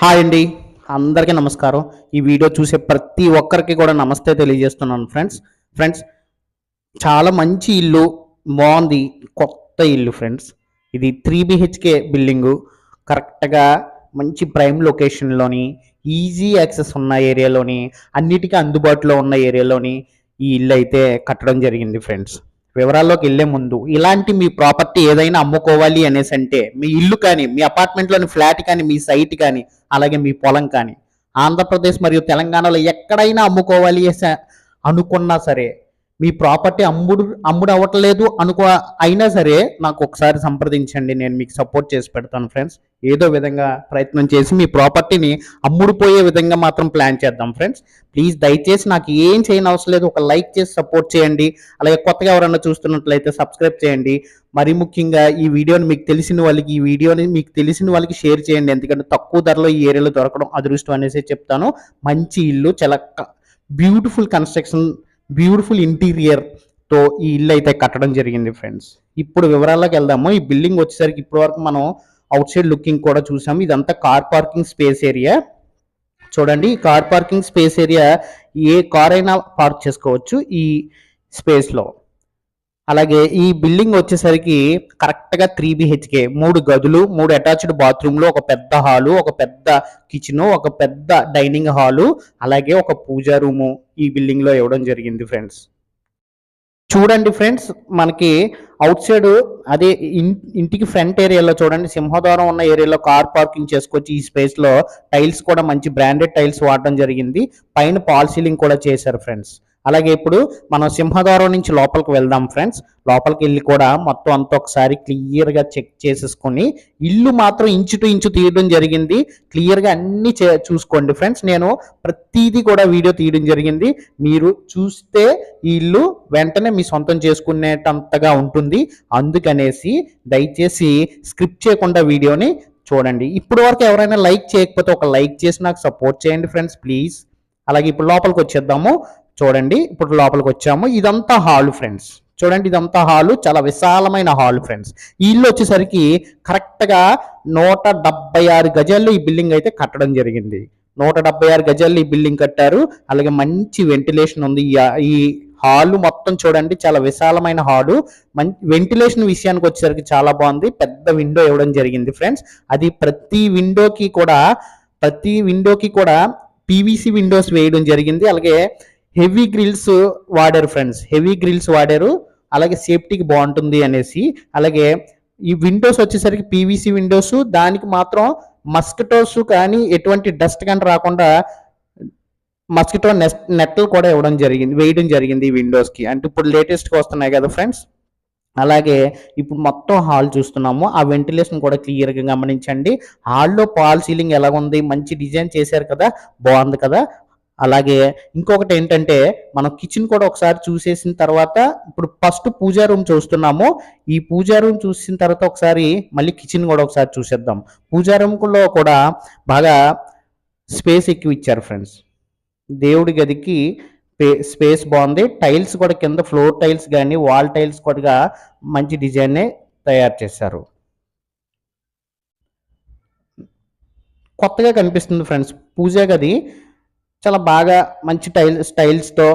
Hi అండి. అందరికీ నమస్కారం. ఈ వీడియో చూసే ప్రతి ఒక్కరికి కూడా నమస్తే తెలియజేస్తున్నాను ఫ్రెండ్స్. ఫ్రెండ్స్ చాలా మంచి ఇల్లు బాగుంది కొత్త ఇల్లు ఫ్రెండ్స్. ఇది త్రీ బిహెచ్కే బిల్డింగు. కరెక్ట్గా మంచి ప్రైమ్ లొకేషన్లోని ఈజీ యాక్సెస్ ఉన్న ఏరియాలోని అన్నిటికీ అందుబాటులో ఉన్న ఏరియాలోని ఈ ఇల్లు అయితే కట్టడం జరిగింది ఫ్రెండ్స్. వివరాల్లోకి వెళ్ళే ముందు ఇలాంటి మీ ప్రాపర్టీ ఏదైనా అమ్ముకోవాలి అనేసి అంటే మీ ఇల్లు కానీ మీ అపార్ట్మెంట్లోని ఫ్లాట్ కానీ మీ సైట్ కానీ అలాగే మీ పొలం కానీ ఆంధ్రప్రదేశ్ మరియు తెలంగాణలో ఎక్కడైనా అమ్ముకోవాలి అనుకున్నా సరే మీ ప్రాపర్టీ అమ్ముడు అమ్ముడు అవ్వట్లేదు అనుకో అయినా సరే నాకు ఒకసారి సంప్రదించండి నేను మీకు సపోర్ట్ చేసి పెడతాను ఫ్రెండ్స్ ఏదో విధంగా ప్రయత్నం చేసి మీ ప్రాపర్టీని అమ్ముడుపోయే విధంగా మాత్రం ప్లాన్ చేద్దాం ఫ్రెండ్స్ ప్లీజ్ దయచేసి నాకు ఏం చేయని అవసరం లేదు ఒక లైక్ చేసి సపోర్ట్ చేయండి. అలాగే కొత్తగా ఎవరైనా చూస్తున్నట్లయితే సబ్స్క్రైబ్ చేయండి. మరి ముఖ్యంగా ఈ వీడియోని మీకు తెలిసిన వాళ్ళకి ఈ వీడియోని మీకు తెలిసిన వాళ్ళకి షేర్ చేయండి. ఎందుకంటే తక్కువ ధరలో ఈ ఏరియాలో దొరకడం అదృష్టం అనేసి చెప్తాను. మంచి ఇల్లు చాలా బ్యూటిఫుల్ కన్స్ట్రక్షన్ బ్యూటిఫుల్ ఇంటీరియర్తో ఈ ఇల్లు అయితే కట్టడం జరిగింది ఫ్రెండ్స్. ఇప్పుడు వివరాల్లోకి వెళ్దాము. ఈ బిల్డింగ్ వచ్చేసరికి ఇప్పటివరకు మనం అవుట్ సైడ్ లుకింగ్ కూడా చూసాము. ఇదంతా కార్ పార్కింగ్ స్పేస్ ఏరియా. చూడండి ఈ కార్ పార్కింగ్ స్పేస్ ఏరియా ఏ కార్ అయినా పార్క్ చేసుకోవచ్చు ఈ స్పేస్లో. అలాగే ఈ బిల్డింగ్ వచ్చేసరికి కరెక్ట్గా త్రీ బిహెచ్కే మూడు గదులు మూడు అటాచ్డ్ బాత్రూమ్లు ఒక పెద్ద హాలు ఒక పెద్ద కిచెను ఒక పెద్ద డైనింగ్ హాలు అలాగే ఒక పూజా రూము ఈ బిల్డింగ్లో ఇవ్వడం జరిగింది ఫ్రెండ్స్ చూడండి ఫ్రెండ్స్ మనకి అవుట్ సైడ్ అదే ఇంటికి ఫ్రంట్ ఏరియాలో చూడండి సింహద్వారం ఉన్న ఏరియాలో కార్ పార్కింగ్ చేసుకోవచ్చు ఈ స్పేస్లో టైల్స్ కూడా మంచి బ్రాండెడ్ టైల్స్ వాడడం జరిగింది. పైన పాల్ సీలింగ్ కూడా చేశారు ఫ్రెండ్స్ అలాగే ఇప్పుడు మనం సింహద్వారం నుంచి లోపలికి వెళ్దాం ఫ్రెండ్స్. లోపలికి వెళ్ళి కూడా మొత్తం అంతా ఒకసారి క్లియర్గా చెక్ చేసేసుకొని ఇల్లు మాత్రం ఇంచు టు ఇంచు తీయడం జరిగింది. క్లియర్గా అన్నీ అన్ని చే- చూసుకోండి ఫ్రెండ్స్. నేను ప్రతిదీ కూడా వీడియో తీయడం జరిగింది. మీరు చూస్తే ఈ ఇల్లు వెంటనే మీ సొంతం చేసుకునేటంతగా ఉంటుంది. అందుకనేసి దయచేసి స్క్రిప్ట్ చేయకుండా వీడియోని చూడండి. ఇప్పుడు వరకు ఎవరైనా లైక్ చేయకపోతే ఒక లైక్ చేసి నాకు సపోర్ట్ చేయండి ఫ్రెండ్స్ ప్లీజ్. అలాగే ఇప్పుడు లోపలికి వచ్చేద్దాము. చూడండి ఇప్పుడు లోపలికి వచ్చాము ఇదంతా హాల్ ఫ్రెండ్స్ చూడండి ఇదంతా హాలు చాలా విశాలమైన హాల్ ఫ్రెండ్స్ ఈ ఇల్లు వచ్చేసరికి కరెక్ట్గా నూట డెబ్బై ఆరు గజాల్లో ఈ బిల్డింగ్ అయితే కట్టడం జరిగింది. నూట డెబ్బై ఆరు గజాల్లో ఈ బిల్డింగ్ కట్టారు. అలాగే మంచి వెంటిలేషన్ ఉంది. ఈ- ఈ హాల్ మొత్తం చూడండి చాలా విశాలమైన హాలు మంచి వెంటిలేషన్ విషయానికి వచ్చేసరికి చాలా బాగుంది. పెద్ద విండో ఇవ్వడం జరిగింది ఫ్రెండ్స్ అది ప్రతి విండోకి కూడా ప్రతి విండోకి కూడా పీవీసీ విండోస్ వేయడం జరిగింది. అలాగే హెవీ గ్రిల్స్ వాడారు ఫ్రెండ్స్. హెవీ గ్రిల్స్ వాడారు. అలాగే సేఫ్టీకి బాగుంటుంది అనేసి. అలాగే ఈ విండోస్ వచ్చేసరికి పీవీసీ విండోస్. దానికి మాత్రం మస్కిటోస్ కానీ ఎటువంటి డస్ట్ కానీ రాకుండా మస్కిటో నెట్ నెట్లు కూడా ఇవ్వడం జరిగింది వేయడం జరిగింది ఈ విండోస్కి. అంటే ఇప్పుడు లేటెస్ట్గా వస్తున్నాయి కదా ఫ్రెండ్స్. అలాగే ఇప్పుడు మొత్తం హాల్ చూస్తున్నాము. ఆ వెంటిలేషన్ కూడా క్లియర్గా గమనించండి. హాల్లో పాల్ సీలింగ్ ఎలా ఉంది మంచి డిజైన్ చేశారు కదా? బాగుంది కదా? అలాగే ఇంకొకటి ఏంటంటే మనం కిచెన్ కూడా ఒకసారి చూసేసిన తర్వాత ఇప్పుడు ఫస్ట్ పూజా రూమ్ చూస్తున్నాము. ఈ పూజా రూమ్ చూసిన తర్వాత ఒకసారి మళ్ళీ కిచెన్ కూడా ఒకసారి చూసేద్దాం. పూజా రూమ్లో కూడా బాగా స్పేస్ ఎక్కువ ఇచ్చారు ఫ్రెండ్స్ దేవుడి గదికి స్పేస్ బాగుంది. టైల్స్ కూడా కింద ఫ్లోర్ టైల్స్ కానీ వాల్ టైల్స్ కూడా మంచి డిజైన్నే తయారు చేశారు. కొత్తగా కనిపిస్తుంది ఫ్రెండ్స్ పూజా గది చాలా బాగా మంచి టైల్ స్టైల్స్తో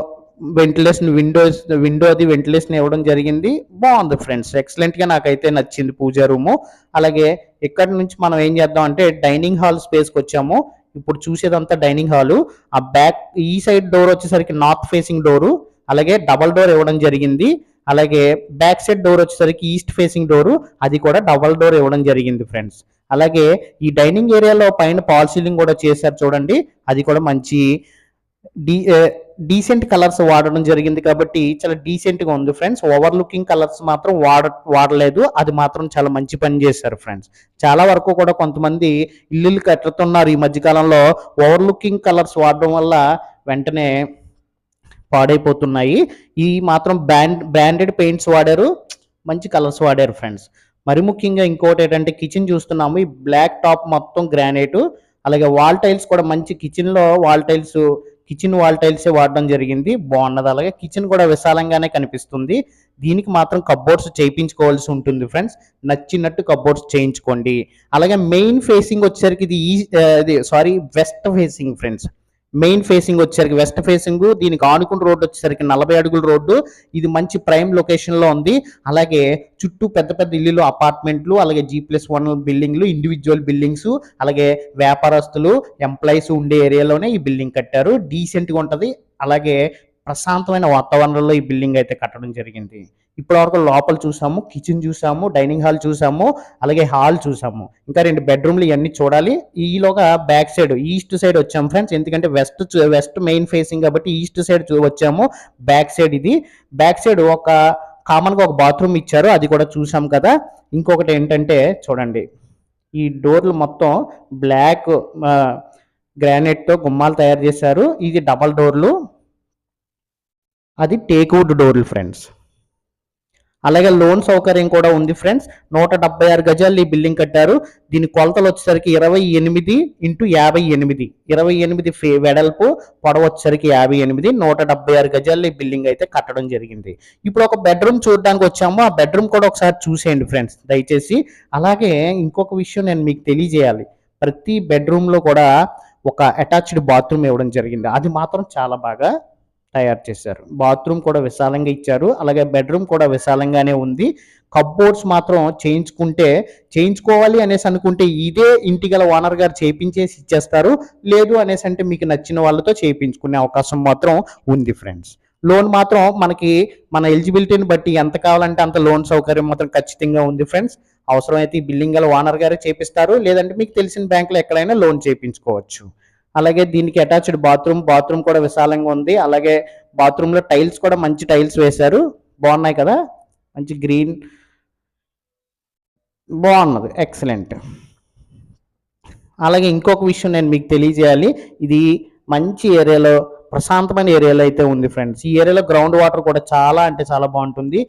వెంటిలేషన్ విండోస్ విండో అది వెంటిలేషన్ ఇవ్వడం జరిగింది. బాగుంది ఫ్రెండ్స్. ఎక్సలెంట్గా నాకైతే నచ్చింది పూజా రూము. అలాగే ఇక్కడ నుంచి మనం ఏం చేద్దాం అంటే డైనింగ్ హాల్ స్పేస్కి వచ్చాము. ఇప్పుడు చూసేదంతా డైనింగ్ హాలు. ఆ బ్యాక్ ఈ సైడ్ డోర్ వచ్చేసరికి నార్త్ ఫేసింగ్ డోరు. అలాగే డబల్ డోర్ ఇవ్వడం జరిగింది. అలాగే బ్యాక్ సైడ్ డోర్ వచ్చేసరికి ఈస్ట్ ఫేసింగ్ డోరు. అది కూడా డబల్ డోర్ ఇవ్వడం జరిగింది ఫ్రెండ్స్. అలాగే ఈ డైనింగ్ ఏరియాలో పైన పాల్ సీలింగ్ కూడా చేశారు చూడండి. అది కూడా మంచి డీ డీసెంట్ కలర్స్ వాడడం జరిగింది కాబట్టి చాలా డీసెంట్గా ఉంది ఫ్రెండ్స్. ఓవర్ లుకింగ్ కలర్స్ మాత్రం వాడ వాడలేదు. అది మాత్రం చాలా మంచి పని చేశారు ఫ్రెండ్స్. చాలా వరకు కూడా కొంతమంది ఇల్లులు కట్టుతున్నారు ఈ మధ్యకాలంలో. ఓవర్ లుకింగ్ కలర్స్ వాడడం వల్ల వెంటనే పాడైపోతున్నాయి. ఈ మాత్రం బ్రాండ్ బ్రాండెడ్ పెయింట్స్ వాడారు. మంచి కలర్స్ వాడారు ఫ్రెండ్స్. మరి ముఖ్యంగా ఇంకోటి ఏంటంటే కిచెన్ చూస్తున్నాము. ఈ బ్లాక్ టాప్ మొత్తం గ్రానైట్ అలాగే వాల్ టైల్స్ కూడా మంచి కిచెన్లో వాల్ టైల్స్ కిచెన్ వాల్ టైల్సే వాడడం జరిగింది. బాగున్నది. అలాగే కిచెన్ కూడా విశాలంగానే కనిపిస్తుంది. దీనికి మాత్రం కబ్బోర్డ్స్ చేయించుకోవాల్సి ఉంటుంది ఫ్రెండ్స్ నచ్చినట్టు కబ్బోర్డ్స్ చేయించుకోండి. అలాగే మెయిన్ ఫేసింగ్ వచ్చేసరికి ఇది ఈ sorry west facing friends main facing వచ్చేసరికి వెస్ట్ ఫేసింగ్ దీనికి ఆనుకున్న రోడ్డు వచ్చేసరికి నలభై అడుగుల రోడ్డు ఇది మంచి ప్రైమ్ లొకేషన్లో ఉంది. అలాగే చుట్టూ పెద్ద పెద్ద ఇల్లులు అపార్ట్మెంట్లు అలాగే జీ ప్లస్ వన్ బిల్డింగ్లు ఇండివిజువల్ బిల్డింగ్స్ అలాగే వ్యాపారస్తులు ఎంప్లాయీస్ ఉండే ఏరియాలోనే ఈ బిల్డింగ్ కట్టారు. డీసెంట్గా ఉంటుంది. అలాగే ప్రశాంతమైన వాతావరణంలో ఈ బిల్డింగ్ అయితే కట్టడం జరిగింది. ఇప్పటివరకు లోపల చూసాము కిచెన్ చూసాము డైనింగ్ హాల్ చూసాము అలాగే హాల్ చూసాము. ఇంకా రెండు బెడ్రూమ్లు ఇవన్నీ చూడాలి. ఈలోగా బ్యాక్ సైడ్ ఈస్ట్ సైడ్ వచ్చాము ఫ్రెండ్స్ ఎందుకంటే వెస్ట్ వెస్ట్ మెయిన్ ఫేసింగ్ కాబట్టి ఈస్ట్ సైడ్ వచ్చాము. బ్యాక్ సైడ్ ఇది. బ్యాక్ సైడ్ ఒక కామన్గా ఒక బాత్రూమ్ ఇచ్చారు. అది కూడా చూసాం కదా. ఇంకొకటి ఏంటంటే చూడండి. ఈ డోర్లు మొత్తం బ్లాక్ గ్రానైట్తో గుమ్మాలు తయారు చేశారు. ఇది డబల్ డోర్లు అది టేక్వుడ్ డోర్లు ఫ్రెండ్స్ అలాగే లోన్ సౌకర్యం కూడా ఉంది ఫ్రెండ్స్. నూట డెబ్బై ఆరు గజాలు ఈ బిల్డింగ్ కట్టారు. దీని కొలతలు వచ్చేసరికి ఇరవై ఎనిమిది ఇంటూ యాభై ఎనిమిది. ఇరవై ఎనిమిది ఫే వెడల్పు పొడవు వచ్చేసరికి యాభై ఎనిమిది. నూట డెబ్బై ఆరు గజాలు ఈ బిల్డింగ్ అయితే కట్టడం జరిగింది. ఇప్పుడు ఒక బెడ్రూమ్ చూడడానికి వచ్చాము. ఆ బెడ్రూమ్ కూడా ఒకసారి చూసేయండి ఫ్రెండ్స్ దయచేసి. అలాగే ఇంకొక విషయం నేను మీకు తెలియజేయాలి. ప్రతి బెడ్రూమ్లో కూడా ఒక అటాచ్డ్ బాత్రూమ్ ఇవ్వడం జరిగింది. అది మాత్రం చాలా బాగా తయారు చేశారు. బాత్రూమ్ కూడా విశాలంగా ఇచ్చారు. అలాగే బెడ్రూమ్ కూడా విశాలంగానే ఉంది. కప్బోర్డ్స్ మాత్రం చేయించుకుంటే చేయించుకోవాలి అనేసి అనుకుంటే ఇదే ఇంటి గల ఓనర్ గారు చేయించేసి ఇచ్చేస్తారు. లేదు అనేసి అంటే మీకు నచ్చిన వాళ్ళతో చేయించుకునే అవకాశం మాత్రం ఉంది ఫ్రెండ్స్. లోన్ మాత్రం మనకి మన ఎలిజిబిలిటీని బట్టి ఎంత కావాలంటే అంత లోన్ సౌకర్యం మాత్రం ఖచ్చితంగా ఉంది ఫ్రెండ్స్. అవసరమైతే ఈ బిల్డింగ్ గల ఓనర్ గారే చేపిస్తారు. లేదంటే మీకు తెలిసిన బ్యాంకులో ఎక్కడైనా లోన్ చేయించుకోవచ్చు. అలాగే దీనికి అటాచ్డ్ బాత్రూమ్ బాత్రూమ్ కూడా విశాలంగా ఉంది. అలాగే బాత్రూంలో టైల్స్ కూడా మంచి టైల్స్ వేశారు. బాగున్నాయి కదా? మంచి గ్రీన్. బాగున్నది. ఎక్సలెంట్ అలాగే ఇంకొక విషయం నేను మీకు తెలియజేయాలి. ఇది మంచి ఏరియాలో ప్రశాంతమైన ఏరియాలో అయితే ఉంది ఫ్రెండ్స్ ఈ ఏరియాలో గ్రౌండ్ వాటర్ కూడా చాలా అంటే చాలా బాగుంటుంది.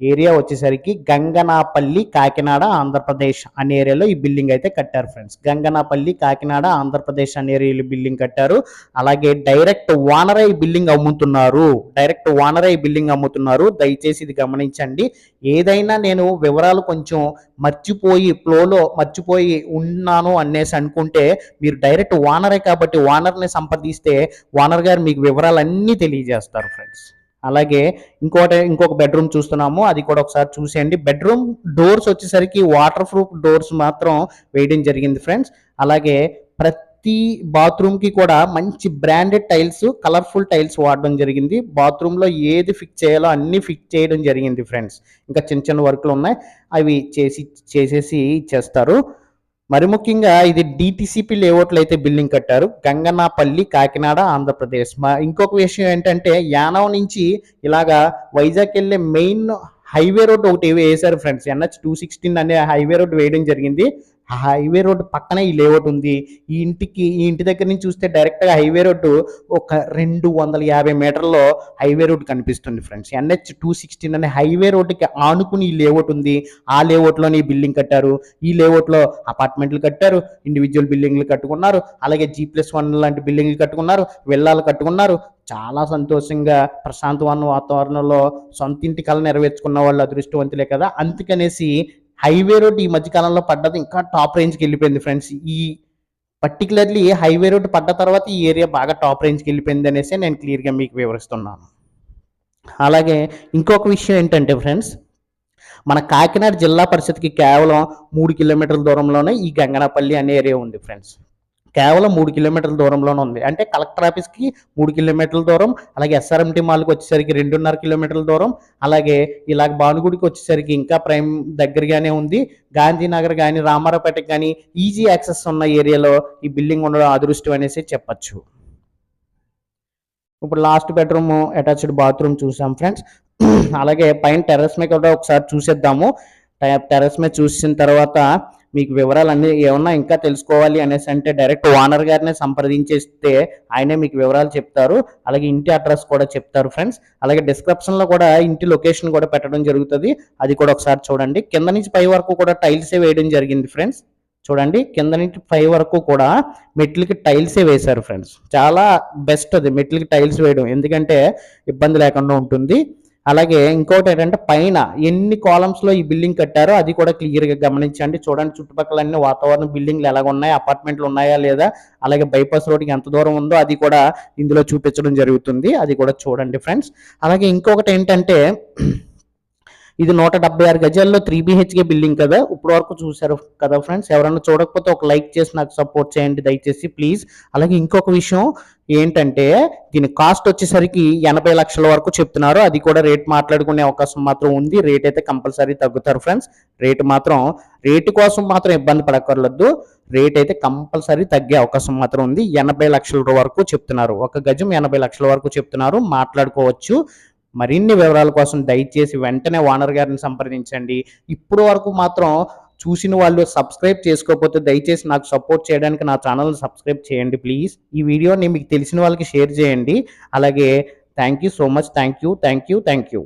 ఏరియా వచ్చేసరికి గంగనాపల్లి కాకినాడ ఆంధ్రప్రదేశ్ అనే ఏరియాలో ఈ బిల్డింగ్ అయితే కట్టారు ఫ్రెండ్స్. గంగనాపల్లి కాకినాడ ఆంధ్రప్రదేశ్ అనే ఏరియాలో బిల్డింగ్ కట్టారు. అలాగే డైరెక్ట్ వానరై బిల్డింగ్ అమ్ముతున్నారు. డైరెక్ట్ వానరై బిల్డింగ్ అమ్ముతున్నారు. దయచేసి ఇది గమనించండి. ఏదైనా నేను వివరాలు కొంచెం మర్చిపోయి ఫ్లోలో మర్చిపోయి ఉన్నాను అనేసి అనుకుంటే మీరు డైరెక్ట్ వానరే కాబట్టి వానర్ని సంప్రదిస్తే వానర్ గారు మీకు వివరాలన్నీ తెలియజేస్తారు ఫ్రెండ్స్. అలాగే ఇంకోటి ఇంకొక బెడ్రూమ్ చూస్తున్నాము. అది కూడా ఒకసారి చూసేయండి. బెడ్రూమ్ డోర్స్ వచ్చేసరికి వాటర్ ప్రూఫ్ డోర్స్ మాత్రం వేయడం జరిగింది ఫ్రెండ్స్ అలాగే ప్రతి బాత్రూమ్కి కూడా మంచి బ్రాండెడ్ టైల్స్ కలర్ఫుల్ టైల్స్ వాడడం జరిగింది. బాత్రూంలో ఏది ఫిక్స్ చేయాలో అన్నీ ఫిక్స్ చేయడం జరిగింది ఫ్రెండ్స్ ఇంకా చిన్న చిన్న వర్క్లు ఉన్నాయి. అవి చేసి చేసేసి ఇచ్చేస్తారు మరి ముఖ్యంగా ఇది డిటిసిపి లేఅవుట్లు అయితే బిల్డింగ్ కట్టారు. గంగనాపల్లి కాకినాడ ఆంధ్రప్రదేశ్. మా ఇంకొక విషయం ఏంటంటే యానవ్ నుంచి ఇలాగా వైజాగ్ వెళ్ళే మెయిన్ హైవే రోడ్ ఒకటి వేశారు ఫ్రెండ్స్. ఎన్హెచ్ టూ సిక్స్టీన్ అనే హైవే రోడ్ వేయడం జరిగింది. హైవే రోడ్డు పక్కనే ఈ లేఅవుట్ ఉంది. ఈ ఇంటికి ఈ ఇంటి దగ్గర నుంచి చూస్తే డైరెక్ట్గా హైవే రోడ్డు ఒక రెండు వందల యాభై మీటర్లో హైవే రోడ్డు కనిపిస్తుంది ఫ్రెండ్స్ ఎన్హెచ్ టూ సిక్స్టీన్ అనే హైవే రోడ్డుకి ఆనుకుని ఈ లేఅవుట్ ఉంది. ఆ లేఅవుట్లోనే ఈ బిల్డింగ్ కట్టారు. ఈ లేఅవుట్లో అపార్ట్మెంట్లు కట్టారు. ఇండివిజువల్ బిల్డింగ్లు కట్టుకున్నారు. అలాగే జీ ప్లస్ వన్ లాంటి బిల్డింగ్లు కట్టుకున్నారు. విల్లాలు కట్టుకున్నారు. చాలా సంతోషంగా ప్రశాంతమైన వాతావరణంలో సొంత ఇంటి కళ నెరవేర్చుకున్న వాళ్ళు అదృష్టవంతులే కదా. అందుకనేసి హైవే రోడ్ ఈ మధ్యకాలంలో పడ్డది ఇంకా టాప్ రేంజ్కి వెళ్ళిపోయింది ఫ్రెండ్స్ ఈ పర్టికులర్లీ హైవే రోడ్ పడ్డ తర్వాత ఈ ఏరియా బాగా టాప్ రేంజ్కి వెళ్ళిపోయింది అనేసి నేను క్లియర్గా మీకు వివరిస్తున్నాను. అలాగే ఇంకొక విషయం ఏంటంటే ఫ్రెండ్స్ మన కాకినాడ జిల్లా పరిషత్కి కేవలం మూడు కిలోమీటర్ల దూరంలోనే ఈ గంగనపల్లి అనే ఏరియా ఉంది ఫ్రెండ్స్ కేవలం మూడు కిలోమీటర్ల దూరంలోనే ఉంది. అంటే కలెక్టర్ ఆఫీస్కి మూడు కిలోమీటర్ల దూరం అలాగే ఎస్ఆర్ఎంటి మాల్కి వచ్చేసరికి రెండున్నర కిలోమీటర్ల దూరం అలాగే ఇలాగ భానుగుడికి వచ్చేసరికి ఇంకా ప్రైమ్ దగ్గరగానే ఉంది. గాంధీనగర్ కానీ రామారావుపేటకి కానీ ఈజీ యాక్సెస్ ఉన్న ఏరియాలో ఈ బిల్డింగ్ ఉండడం అదృష్టం అనేసి చెప్పచ్చు. ఇప్పుడు లాస్ట్ బెడ్రూమ్ అటాచ్డ్ బాత్రూమ్ చూసాం ఫ్రెండ్స్. అలాగే పైన టెర్రస్ మీద కూడా ఒకసారి చూసేద్దాము. టెర్రస్ మీద చూసిన తర్వాత మీకు వివరాలు అన్ని ఏమన్నా ఇంకా తెలుసుకోవాలి అనేసి అంటే డైరెక్ట్ ఓనర్ గారినే సంప్రదించేస్తే ఆయనే మీకు వివరాలు చెప్తారు. అలాగే ఇంటి అడ్రస్ కూడా చెప్తారు ఫ్రెండ్స్. అలాగే డిస్క్రిప్షన్లో కూడా ఇంటి లొకేషన్ కూడా పెట్టడం జరుగుతుంది. అది కూడా ఒకసారి చూడండి. కింద నుంచి పై వరకు కూడా టైల్సే వేయడం జరిగింది ఫ్రెండ్స్. చూడండి. కింద నుంచి పై వరకు కూడా మెట్లకి టైల్సే వేశారు ఫ్రెండ్స్. చాలా బెస్ట్ అది మెట్లకి టైల్స్ వేయడం. ఎందుకంటే ఇబ్బంది లేకుండా ఉంటుంది. అలాగే ఇంకోటి ఏంటంటే పైన ఎన్ని కాలమ్స్లో లో ఈ బిల్డింగ్ కట్టారో అది కూడా క్లియర్గా గమనించండి. చూడండి చుట్టుపక్కల అన్ని వాతావరణం బిల్డింగ్లు ఎలాగ ఉన్నాయి అపార్ట్మెంట్లు ఉన్నాయా లేదా అలాగే బైపాస్ రోడ్కి ఎంత దూరం ఉందో అది కూడా ఇందులో చూపించడం జరుగుతుంది. అది కూడా చూడండి ఫ్రెండ్స్ అలాగే ఇంకొకటి ఏంటంటే ఇది నూట డెబ్బై ఆరు గజాల్లో త్రీ బిహెచ్కే బిల్డింగ్ కదా. ఇప్పుడు వరకు చూశారు కదా ఫ్రెండ్స్. ఎవరైనా చూడకపోతే ఒక లైక్ చేసి నాకు సపోర్ట్ చేయండి దయచేసి ప్లీజ్. అలాగే ఇంకొక విషయం ఏంటంటే దీని కాస్ట్ వచ్చేసరికి ఎనభై లక్షల వరకు చెప్తున్నారు. అది కూడా రేట్ మాట్లాడుకునే అవకాశం మాత్రం ఉంది. రేట్ అయితే కంపల్సరీ తగ్గుతారు ఫ్రెండ్స్. రేట్ మాత్రం రేటు కోసం మాత్రం ఇబ్బంది పడకర్లేదు రేట్ అయితే కంపల్సరీ తగ్గే అవకాశం మాత్రం ఉంది. ఎనభై లక్షల వరకు చెప్తున్నారు. ఒక గజం ఎనభై లక్షల వరకు చెప్తున్నారు. మాట్లాడుకోవచ్చు. మరిన్ని వివరాల కోసం దయచేసి వెంటనే ఓనర్ గారిని సంప్రదించండి. ఇప్పుడు వరకు మాత్రం చూసిన వాళ్ళు సబ్స్క్రైబ్ చేసుకోకపోతే దయచేసి నాకు సపోర్ట్ చేయడానికి నా ఛానల్ని సబ్స్క్రైబ్ చేయండి ప్లీజ్. ఈ వీడియోని మీకు తెలిసిన వాళ్ళకి షేర్ చేయండి. అలాగే thank you so much. Thank you. Thank you. Thank you.